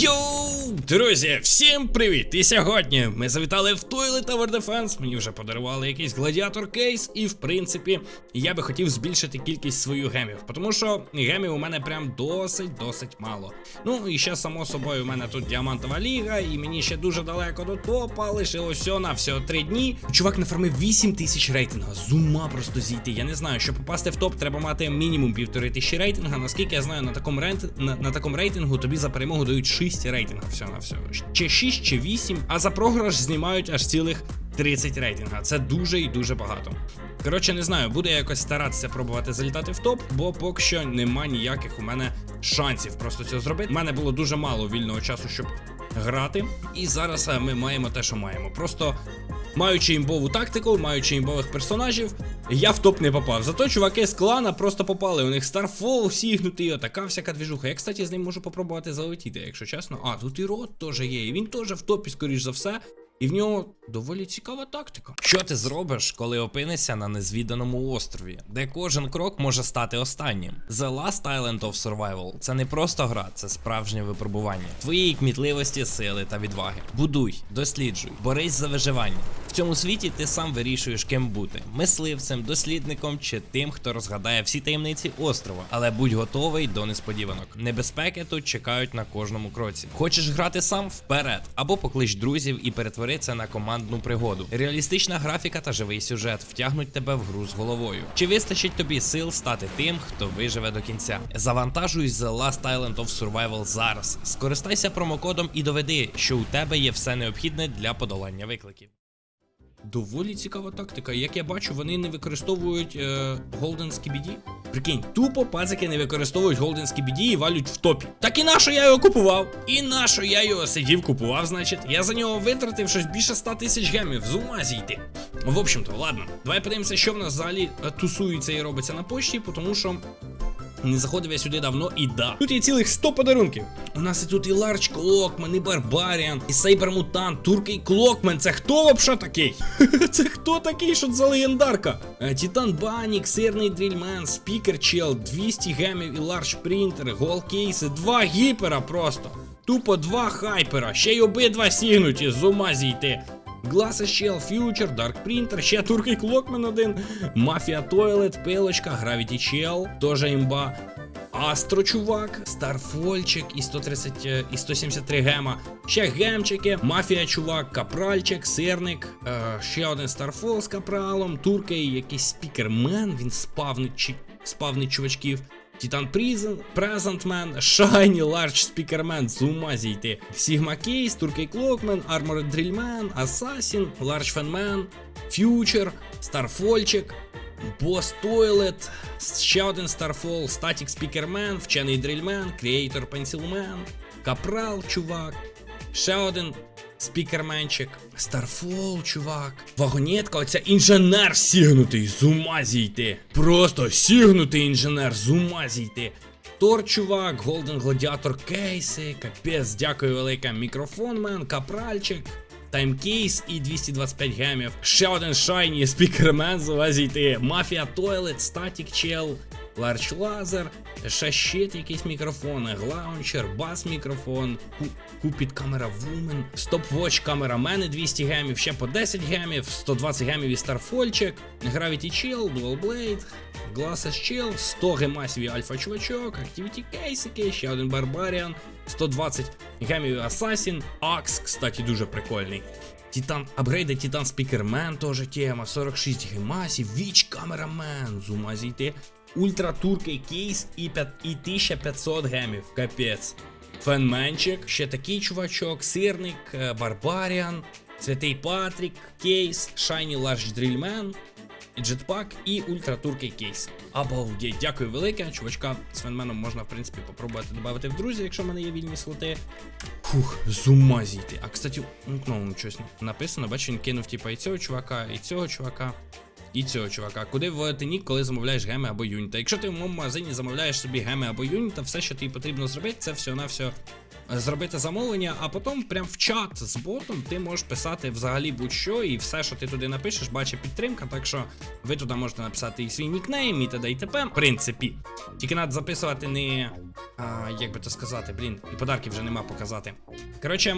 Yo! Друзі, всім привіт! І сьогодні ми завітали в Toilet Tower Defense, Мені вже подарували якийсь гладіатор кейс, і в принципі я би хотів збільшити кількість своїх гемів, тому що гемів у мене прям досить-досить мало. Ну і ще само собою у мене тут діамантова ліга, і мені ще дуже далеко до топа, лишилось всього на всього 3 дні. Чувак нафармив 8 тисяч рейтинга. З ума просто зійти. Я не знаю, щоб попасти в топ, треба мати мінімум півтори тисячі рейтинга. Наскільки я знаю, на такому рент на, на такому рейтингу тобі за перемогу дають 6 рейтинга. Все все. Чи 6, чи 8, а за програш знімають аж цілих 30 рейтинга. Це дуже і дуже багато. Коротше, не знаю, буду я якось старатися пробувати залітати в топ, бо поки що нема ніяких у мене шансів просто цього зробити. У мене було дуже мало вільного часу, щоб грати. І зараз е, ми маємо те, що маємо. Просто маючи імбову тактику, маючи імбових персонажів, я в топ не попав. Зато чуваки з клана просто попали. У них старфол сігнутий, отака всяка двіжуха. Я, кстати, з ним можу попробувати залетіти, якщо чесно. А, тут і рот теж є. І він теж в топі, скоріш за все. І в нього доволі цікава тактика. Що ти зробиш, коли опинишся на незвіданому острові, де кожен крок може стати останнім? The Last Island of Survival це не просто гра, це справжнє випробування. Твоєї кмітливості, сили та відваги. Будуй, досліджуй, борись за виживання. В цьому світі ти сам вирішуєш, ким бути: мисливцем, дослідником чи тим, хто розгадає всі таємниці острова. Але будь готовий до несподіванок. Небезпеки тут чекають на кожному кроці. Хочеш грати сам вперед, або поклич друзів і перетвори це на командну пригоду. Реалістична графіка та живий сюжет втягнуть тебе в гру з головою. Чи вистачить тобі сил стати тим, хто виживе до кінця? Завантажуй The Last Island of Survival зараз. Скористайся промокодом і доведи, що у тебе є все необхідне для подолання викликів. Доволі цікава тактика. Як я бачу, вони не використовують е, Skibidi. Прикинь, тупо пацики не використовують Golden Skibidi і валють в топі. Так і нащо я його купував? І нащо я його сидів, купував, значить. Я за нього витратив щось більше 100 тисяч гемів. З ума зійти. В общем-то, ладно. Давай подивимося, що в нас взагалі е, тусується і робиться на почті, тому що. Не заходив я сюди давно і да. Тут є цілих 100 подарунків. У нас і тут і Ларч Клокмен, і Барбаріан, і Сейбер Мутант, Туркий Клокмен. Це хто вообще такий? Це хто такий, що це за легендарка? Е, Титан Банік, Сирний Дрільмен, Спікер Чел, 200 гемів і Ларч Принтер, Гол Кейси, два гіпера просто. Тупо два хайпера, ще й обидва сігнуті, з ума зійти. Гласа Shell, Future, Dark Printer, ще Туркий Клокмен один, Мафія Тойлет, Пилочка, Gravity Shell, теж імба. Астро чувак, Старфольчик і 130 е, і 173 гема. Ще гемчики, мафія чувак, капральчик, сирник, е, ще один Старфол з капралом, турка і якийсь спікермен, він спавнить, спавнить чувачків. Титан Призен, Презентмен, Шайні, Ларч Спікермен, з ума зійти. Сігма Кейс, Туркей Клокмен, Арморед Дрільмен, Асасін, Ларч Фенмен, Фьючер, Старфольчик, Бос Тойлет, ще один Старфол, Статік Спікермен, Вчений Дрільмен, Креатор Пенсілмен, Капрал, чувак, ще один спікерменчик, Старфол, чувак, вагонетка, оця інженер сігнутий, з ума зійти. Просто сігнутий інженер, з ума зійти. Тор, чувак, Голден Гладіатор кейси, капець, дякую велике. Мікрофон мен, капральчик. Таймкейс і 225 гемів. Ще один шайні спікермен з ума зійти. Мафія Тойлет, Статік Чел, Ларч Лазер, ще щит якийсь мікрофони, глаунчер, бас мікрофон, купіт камера вумен, стопвоч камера мене 200 гемів, ще по 10 гемів, 120 гемів і Старфольчик, Gravity Chill, Dual Blade, Glasses Chill, 100 гемасів і альфа чувачок, Activity кейсики, ще один Барбаріан, 120 гемів і Assassin, Акс, кстати, дуже прикольний. Титан, апгрейди Титан Спікермен теж тема, 46 гемасів, Віч Камерамен, з ума зійти. Ультра Туркей кейс і, 5, і 1500 гемів, капець. Фенменчик, ще такий чувачок, сирник, е, Барбаріан, Святий Патрік, кейс, Шайні Ларж Дрільмен, Джетпак і Ультра Туркей кейс. Обалдеть, дякую велике. Чувачка з фенменом можна, в принципі, попробувати додати в друзі, якщо в мене є вільні слоти. Фух, з ума зійти. А кстати, ну щось написано, бачу, він кинув типа і цього чувака, і цього чувака. І цього чувака, куди вводити нік, коли замовляєш геми або юніта. Якщо ти в моєму магазині замовляєш собі геми або юніта, все, що тобі потрібно зробити, це все на все зробити замовлення, а потім прям в чат з ботом ти можеш писати взагалі будь-що, і все, що ти туди напишеш, бачить підтримка. Так що ви туди можете написати і свій нікнейм, і т.д. і т.п. В принципі. Тільки треба записувати не. А, як би то сказати, блін, і подарків вже нема показати. Коротше,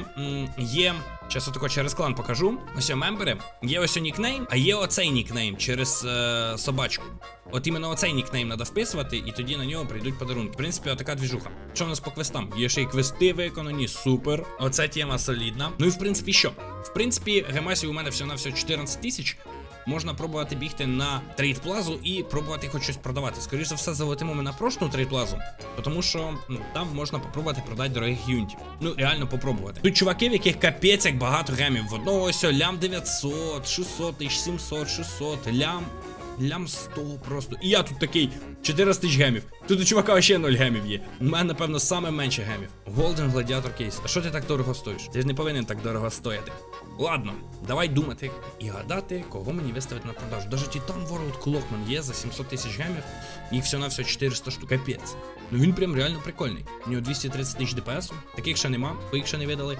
є. Зараз отако через клан покажу. Ось о, мембери. Є ось о нікнейм, а є оцей нікнейм через е, собачку. От іменно оцей нікнейм треба вписувати, і тоді на нього прийдуть подарунки. В принципі, отака двіжуха. Що в нас по квестам? Є ще й квести виконані, супер. Оця тема солідна. Ну і в принципі, що? В принципі, гемасів у мене всього на всього 14 тисяч. Можна пробувати бігти на трейд-плазу і пробувати хоч щось продавати. Скоріше за все, залетимо ми на прошлу трейд-плазу, тому що ну, там можна попробувати продати дорогих юнітів. Ну, реально попробувати. Тут чуваки, в яких капець як багато гемів. В одного ось лям 900, 600 тисяч, 700, 600, лям. Лям 100 просто. І я тут такий 14 тисяч гемів. Тут у чувака ще 0 гемів є. У мене, напевно, саме менше гемів. Golden Gladiator Case. А що ти так дорого стоїш? Ти ж не повинен так дорого стояти. Ладно, давай думати і гадати, кого мені виставити на продажу. Даже Titan World Clockman є за 700 тисяч гемів. І все на все 400 штук. Капець. Ну він прям реально прикольний. У нього 230 тисяч ДПС. Таких ще нема, бо їх ще не видали.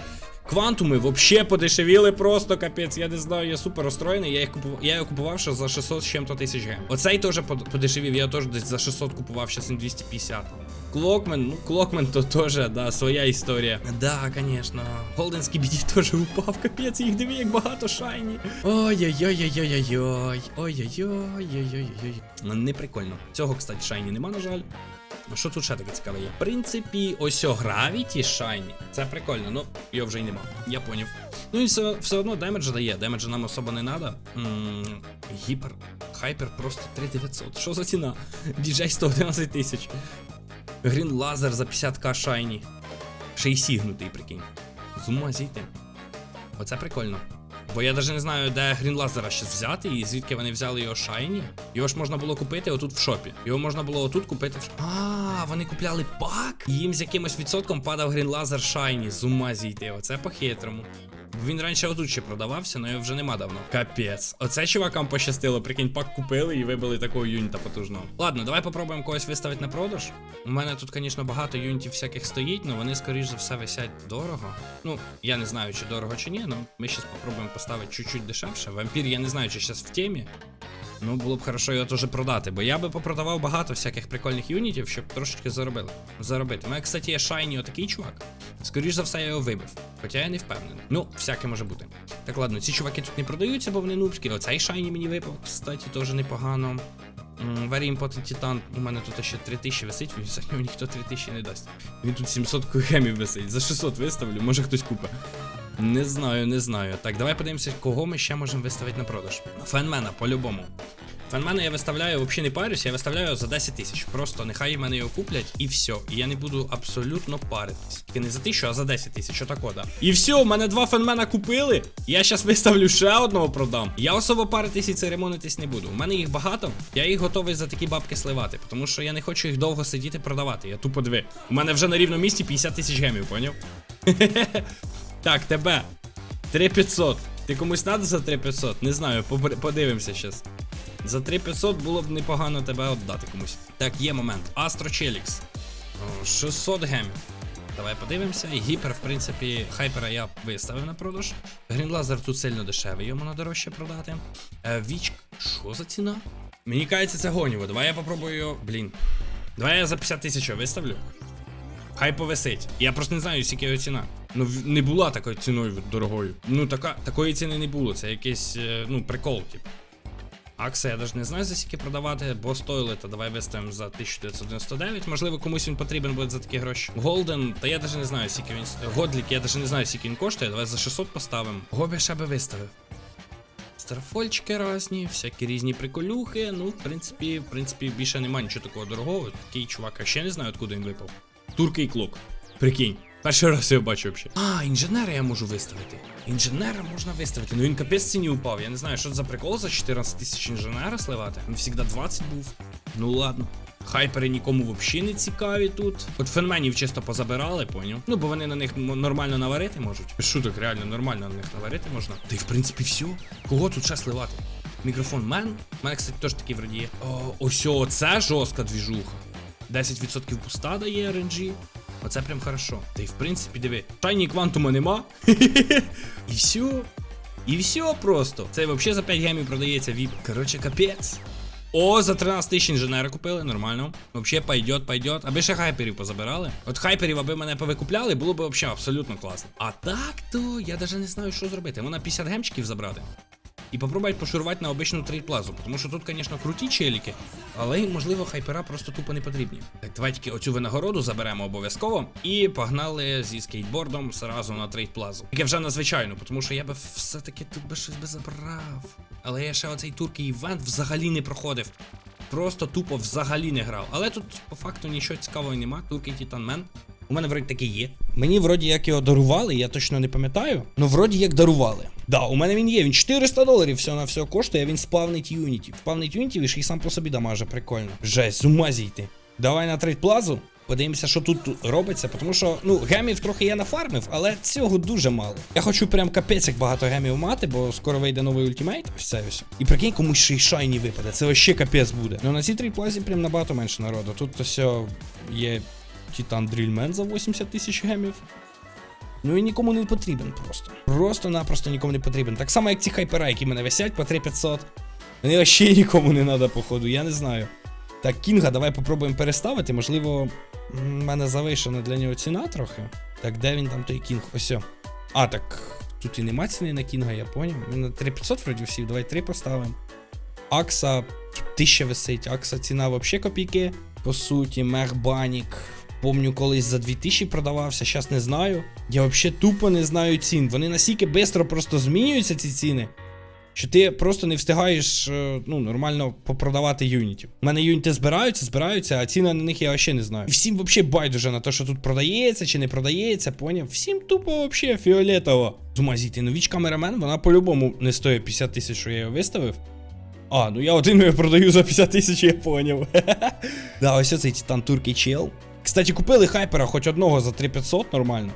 Квантуми вообще подешевіли просто капець. Я не знаю, я супер розстроєний. Я їх купував, я його купував ще за 600 з чим-то тисяч гем. Оцей теж подешевів, я теж десь за 600 купував, сейчас він 250. Клокмен, ну Клокмен то тоже, да, своя історія. Да, конечно. Голденський біді теж упав, капець, їх диви, як багато шайні. Ой-ой-ой-ой-ой-ой. Ой-ой-ой-ой-ой-ой. Ну, не прикольно. Цього, кстати, шайні нема, на жаль. Що тут ще таке цікаве є? В принципі, ось о Gravity Shiny. Це прикольно, ну його вже й нема. Я поняв. Ну і все, все одно демеджа дає. Демеджа нам особо не треба. Гіпер. Хайпер просто 3900. Що за ціна? Діджей 111 тисяч. Грін лазер за 50к шайні. Ще й сігнутий, прикинь. З ума. Оце прикольно. Бо я навіть не знаю, де Грін Лазера ще взяти і звідки вони взяли його шайні. Його ж можна було купити отут в шопі. Його можна було отут купити в шопі. А, вони купляли пак? І їм з якимось відсотком падав Грін Лазер шайні. З ума зійти. Оце по-хитрому. Він раніше отут ще продавався, але його вже нема давно. Капець. Оце чувакам пощастило. Прикинь, пак купили і вибили такого юніта потужного. Ладно, давай попробуємо когось виставити на продаж. У мене тут, звісно, багато юнітів всяких стоїть, але вони, скоріш за все, висять дорого. Ну, я не знаю, чи дорого, чи ні, але ми зараз попробуємо поставити чуть-чуть дешевше. Вампір, я не знаю, чи зараз в темі. Ну, було б хорошо його теж продати, бо я би попродавав багато всяких прикольних юнітів, щоб трошечки заробили. заробити. У мене, кстати, є шайні отакий чувак. Скоріш за все, я його вибив. Хоча я не впевнений. Ну, всяке може бути. Так, ладно, ці чуваки тут не продаються, бо вони нубські. Оцей шайні мені випав, кстати, теж непогано. Very Important Titan, у мене тут ще 3000 висить, за нього ніхто 3000 не дасть. Він тут 700 гемів висить. За 600 виставлю, може хтось купить. Не знаю, не знаю. Так, давай подивимося, кого ми ще можемо виставити на продаж. Фенмена, по-любому. Фенмена я виставляю, взагалі не парюсь, я виставляю за 10 тисяч. Просто нехай мене його куплять і все. І я не буду абсолютно паритись. Тільки не за 1000, а за 10 тисяч, отако, да. І все, у мене два фенмена купили. Я зараз виставлю ще одного продам. Я особо паритись і церемонитись не буду. У мене їх багато, я їх готовий за такі бабки сливати, тому що я не хочу їх довго сидіти продавати. Я тупо диви. У мене вже на рівному місці 50 тисяч гемів, поняв? Так, тебе. 3500. Ти комусь надо за 3500? Не знаю, подивимося щас. За 3500 було б непогано тебе віддати комусь. Так, є момент. Астро Челікс. 600 гемів. Давай подивимося. Гіпер, в принципі, хайпера я виставив на продаж. Грінлазер тут сильно дешевий, йому на дорожче продати. Е, Вічк, що за ціна? Мені кається це гоніво. Давай я попробую. Блін. Давай я за 50 тисяч виставлю. Хай повисить. Я просто не знаю, скільки його ціна. Ну, не була такою ціною дорогою. Ну, така, такої ціни не було. Це якийсь, е, ну, прикол, типу. Акси я навіть не знаю, за скільки продавати, бо стоїли, то давай виставимо за 1999. Можливо, комусь він потрібен буде за такі гроші. Голден, та я навіть не знаю, скільки він. Годлік, я навіть не знаю, скільки він коштує. Давай за 600 поставимо. Гобі ще би виставив. Старафольчики різні, всякі різні приколюхи. Ну, в принципі, в принципі, більше немає нічого такого дорогого. Такий чувак, а ще не знаю, откуда він випав. Туркий клок. Прикинь. Перший раз я бачу взагалі. А, інженера я можу виставити. Інженера можна виставити. Ну він капець ціні упав. Я не знаю, що це за прикол за 14 тисяч інженера сливати. Він завжди 20 був. Ну ладно. Хайпери нікому взагалі не цікаві тут. От фенменів чисто позабирали, поняв? Ну, бо вони на них нормально наварити можуть. Шуток, реально нормально на них наварити можна. Та й в принципі все. Кого тут ще сливати? Мікрофон мен. У мене, кстати, теж такий вроді є. О, ось це жорстка двіжуха. 10% пуста дає RNG. Оце прям хорошо. Та й в принципі, диви, шайні квантума нема. І все. І все просто. Це взагалі за 5 гемів продається віп. Коротше, капець. О, за 13 тисяч інженера купили, нормально. Вообще пойдет, пойдет. Аби ще хайперів позабирали. От хайперів, аби мене повикупляли, було б взагалі абсолютно класно. А так то я навіть не знаю, що зробити. Вона 50 гемчиків забрати. І попробувати пошурувати на обичну трейд-плазу, тому що тут, звісно, круті челіки, але можливо хайпера просто тупо не потрібні. Так, давай тільки оцю винагороду заберемо обов'язково і погнали зі скейтбордом зразу на трейд-плазу. Тільки вже на звичайну, тому що я би все-таки тут би щось би забрав. Але я ще оцей туркий івент взагалі не проходив. Просто тупо взагалі не грав. Але тут по факту нічого цікавого нема. Туркий Титанмен. У мене вроді таки є. Мені вроді як його дарували, я точно не пам'ятаю. Ну вроді як дарували. Да, у мене він є. Він 400 доларів все на все коштує, він спавнить юнітів. Спавнить юнітів і ще й сам по собі дамаже, прикольно. Жесть, з зійти. Давай на трейд плазу. Подивимося, що тут робиться, тому що, ну, гемів трохи я нафармив, але цього дуже мало. Я хочу прям капець як багато гемів мати, бо скоро вийде новий ультимейт, ось це ось. І прикинь, комусь ще й шайні випаде. Це вообще капець буде. Ну на цій трейдплазі прям набагато менше народу. Тут все є Титан Дрільмен за 80 тисяч гемів. Ну і нікому не потрібен просто. Просто-напросто нікому не потрібен. Так само, як ці хайпера, які мене висять по 3500. Вони вообще нікому не треба, походу, я не знаю. Так, Кінга, давай попробуємо переставити. Можливо, в мене завишена для нього ціна трохи. Так, де він там той кінг? Ось. А, так. Тут і нема ціни на кінга, я поняв. Він на 3500 вроді всі, давай 3 поставимо. Акса 1000 висить, Акса ціна вообще копійки. По суті, Мехбанік. Помню, колись за 2000 продавався, зараз не знаю. Я взагалі тупо не знаю цін. Вони настільки швидко просто змінюються, ці ціни. Що ти просто не встигаєш е, ну, нормально попродавати юнітів. У мене юніти збираються, збираються, а ціни на них я ще не знаю. І всім взагалі байдуже на те, що тут продається чи не продається, поняв? Всім тупо взагалі фіолетово. З ума зійти. Ну, віч камерамен, вона по-любому не стоїть 50 тисяч, що я її виставив. А, ну я один його продаю за 50 тисяч, я поняв. да, ось цей Титан Туркey чел. Кстати, купили хайпера хоч одного за 3500, нормально.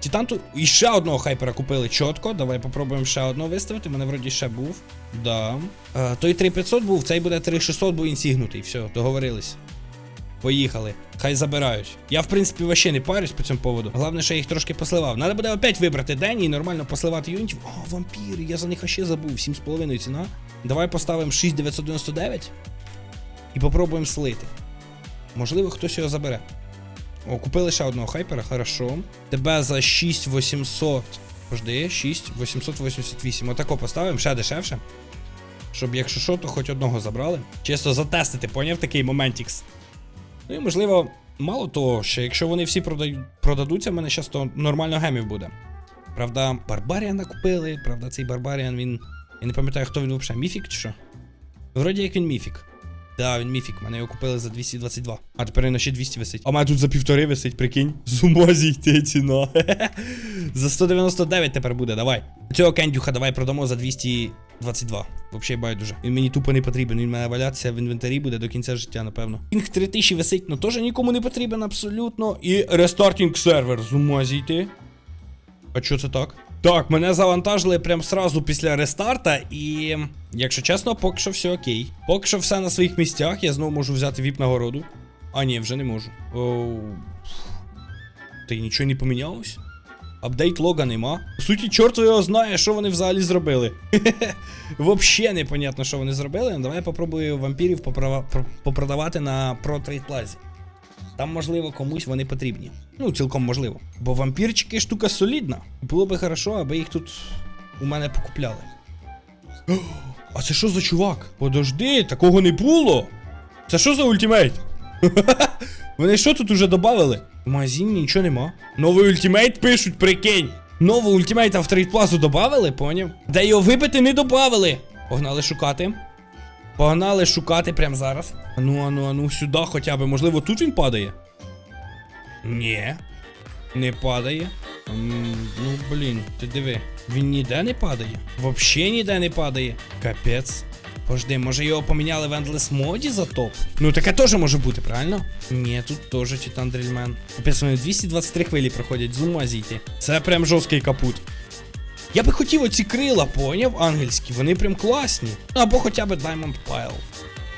Титан тут і ще одного хайпера купили чітко. Давай попробуємо ще одного виставити. У мене вроді ще був. Да. Е, той 3500 був, цей буде 3600, бо він сігнутий. Все, договорились. Поїхали. Хай забирають. Я, в принципі, вообще не парюсь по цьому поводу. Головне, що я їх трошки посливав. Надо буде опять вибрати день і нормально посливати юнітів. О, вампіри, я за них ще забув. 7,5 ціна. Давай поставимо 6999 і попробуємо слити. Можливо, хтось його забере. О, купили ще одного хайпера, хорошо. Тебе за 6800. Пожди, 6888. Отако поставимо, ще дешевше. Щоб якщо що, то хоч одного забрали. Чисто затестити, поняв такий моментікс. Ну і можливо, мало того, що якщо вони всі продадуться, в мене зараз то нормально гемів буде. Правда, Барбаріана купили, правда, цей Барбаріан він. Я не пам'ятаю, хто він взагалі, міфік чи що? Вроді як він міфік. Да, він міфік, мене його купили за 222. А тепер він ще 200 висить. А мене тут за півтори висить, прикинь. З ума зійти ціна. за 199 тепер буде, давай. Цього кендюха давай продамо за 222. Вообще байдуже. Він мені тупо не потрібен. Він мене валятися в інвентарі буде до кінця життя, напевно. Кінг 3000 висить, ну теж нікому не потрібен абсолютно. І рестартінг сервер. З зійти. А що це так? Так, мене завантажили прям сразу після рестарта, і якщо чесно, поки що все окей. Поки що все на своїх місцях, я знову можу взяти віп нагороду. А, ні, вже не можу. Оу. Та й нічого не помінялось? Апдейт лога нема. По суті, чорт його знає, що вони взагалі зробили. Вообще непонятно, що вони зробили. Давай я попробую вампірів попродавати на Plaza. Там, можливо, комусь вони потрібні. Ну, цілком можливо. Бо вампірчики штука солідна. Було би хорошо, аби їх тут у мене покупляли. А це що за чувак? Подожди, такого не було. Це що за ультимейт? Вони що тут уже додали? В магазині нічого нема. Новий ультимейт пишуть, прикинь. Новий ультимейт в трейдплазу додали, поняв? Де його вибити не додали. Погнали шукати. Погнали шукати прямо зараз. Ану, ану, ану, сюди хоча б. Можливо, тут він падає? Ні. Не падає. Ну, блін, ти диви. Він ніде не падає. Вообще ніде не падає. Капець. Пожди, може його поміняли в Endless моді за топ? Ну таке теж може бути, правильно? Ні, тут теж Титан Дрільмен. Капець, вони 223 хвилі проходять, з ума зійти. Це прям жорсткий капут. Я би хотів оці крила, поняв, ангельські, вони прям класні. Ну, Або хоча б Diamond Pile.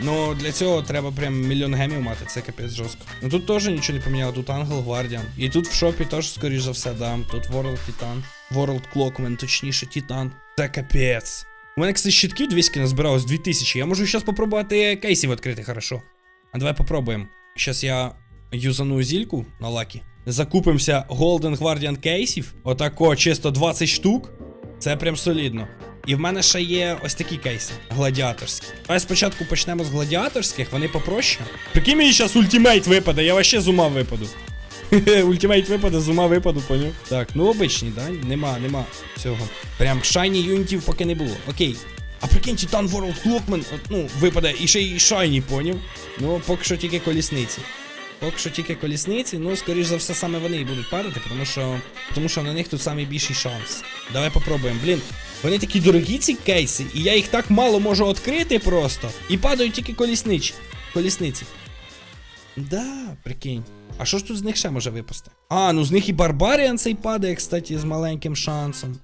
Ну для цього треба прям мільйон гемів мати, це капець жорстко. Ну тут теж нічого не поміняло, тут Ангел Гвардіан. І тут в шопі теж, скоріш за все, да. Тут World Titan. World Clockman, точніше, Титан. Це капець. У мене, кстати, щитків 200 назбиралось 2000. Я можу зараз попробувати кейсів відкрити хорошо. А давай попробуємо. Зараз я юзану зільку на лакі. Закупимося Golden Guardian кейсів. Отако, чисто 20 штук. Це прям солідно. І в мене ще є ось такі кейси гладіаторські. Давай спочатку почнемо з гладіаторських, вони попроще. Прикинь мені зараз ультимейт випаде, я вообще з ума випаду. Ультимейт випаде, з ума випаду, поняв? Так, ну обичні, да? Нема, нема цього. Прям шайні юнітів поки не було. Окей. А прикинь, Titan World Clockman, ну, випаде і ще й шайні, поняв? Ну, поки що тільки колісниці. Поки що тільки колісниці, ну, скоріш за все, саме вони і будуть падати, тому що, тому що на них тут найбільший шанс. Давай попробуємо. Блін, вони такі дорогі, ці кейси, і я їх так мало можу відкрити просто. І падають тільки колісничі. Колісниці. Да, прикинь. А що ж тут з них ще може випасти? А, ну з них і Барбаріан цей падає, кстати, з маленьким шансом.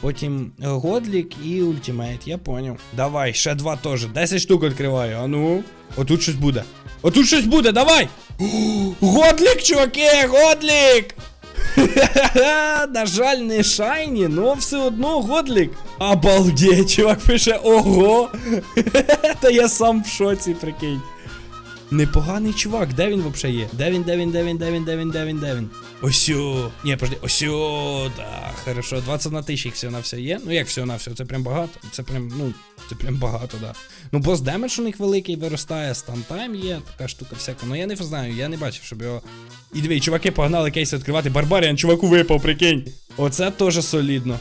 Потім е, Годлік і Ультимейт, я поняв. Давай, ще два теж. 10 штук відкриваю. А ну. Отут щось буде. Отут щось буде, давай! Годлік, чуваки, Годлік! На жаль, не шайні, но все одно Годлік. Обалдеть, чувак пише ого. Та я сам в шоці, прикинь. Непоганий чувак, де він взагалі є? Де він, де він, де він, де він, де він, де він, де він? Осьо. Ні, подожди, осьо, да, хорошо, 20 на тисяч всього на все є. Ну як всього на все, це прям багато. Це прям, ну, це прям багато, да. Ну, бос демедж у них великий виростає, стантайм є, така штука всяка. Ну я не знаю, я не бачив, щоб його. І дві чуваки погнали кейси відкривати. Барбаріан, чуваку випав, прикинь. Оце теж солідно.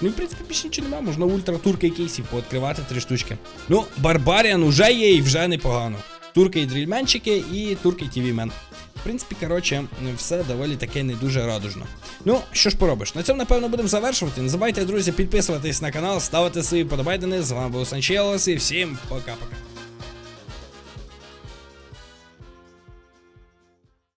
Ну, в принципі, більше нічого немає, можна ультратурки кейсів пооткривати три штучки. Ну, Барбаріан уже є і вже непогано. Турки і дрільменчики, і турки тівімен. В принципі, коротше, все доволі таке не дуже радужно. Ну, що ж поробиш? На цьому, напевно, будемо завершувати. Не забувайте, друзі, підписуватись на канал, ставити свої подобайдени. З вами був Санчелос і всім пока-пока.